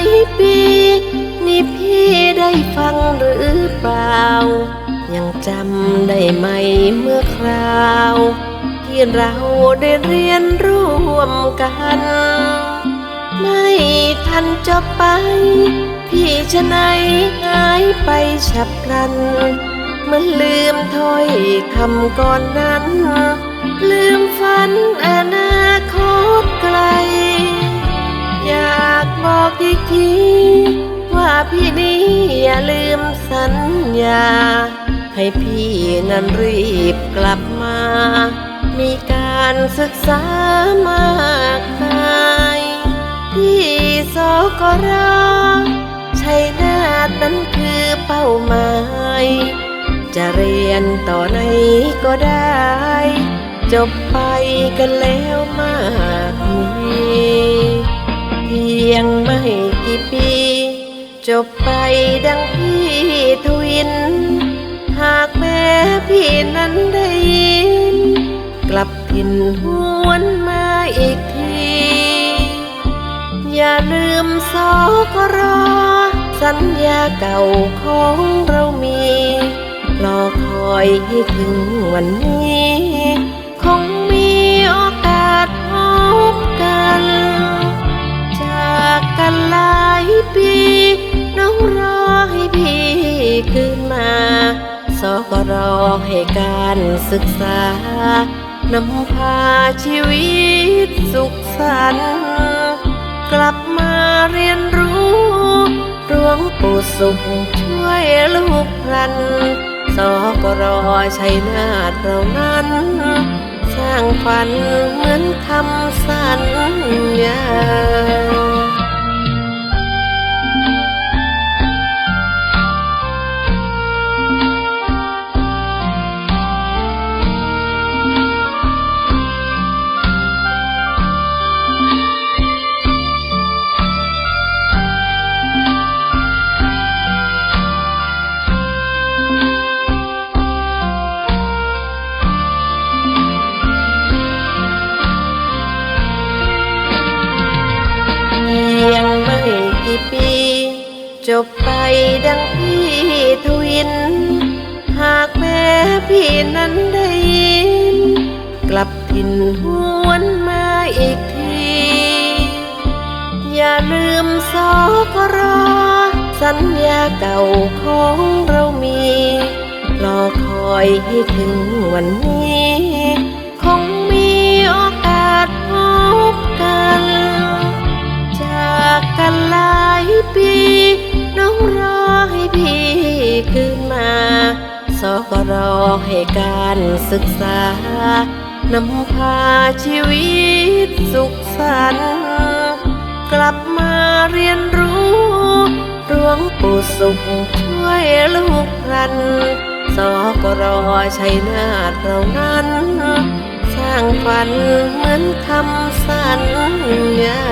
ายปี นี่พี่ได้ฟังหรือเปล่า ยังจำได้ไหมเมื่อคราว ที่เราได้เรียนร่วมกัน ไม่ทันจบไป พี่จะไหนหายไปฉับพลันเหมันลืมถ้อยคำก่อนนั้น ลืมฝันอนา บอกอีกที ว่าพี่นี้อย่าลืมสัญญา ให้พี่นั้นรีบกลับมา มีการศึกษามากมายที่สกรชัยนาทนั้นคือเป้าหมาย จะเรียนต่อไหนก็ได้ จบไปกันแล้วมากมี ไม่กี่ปี จบไปดังพี่ทวิน หากแม้พี่นั้นได้ยิน กลับถิ่นหวนมาอีกที อย่าลืมสกรอ สัญญาเก่าของเรามีรอคอยให้ถึงวันนี้ กันหลายปี น้องรอให้พี่คืนมาสกรอให้การศึกษานำพาชีวิตสุขสันต์กลับมาเรียนรู้หลวงปู่สุขช่วยลูกพลันสกรอชัยนาทเรานั้น สร้างฝันเหมือนคำสัญญา กี่ปี จบไปดังพี่ทวิน หากแม้พี่นั้นได้ยิน กลับถิ่นหวนมาอีกที อย่าลืมสอกรอ สัญญาเก่าของเรามีรอคอยให้ถึงวันนี้ ก็รอให้การศึกษานำพาชีวิตสุขสันต์กลับมาเรียนรู้หลวงปู่สุขช่วยลูกพลัน สกรอชัยนาทเรานั้น สร้างฝันเหมือนคำสัญญา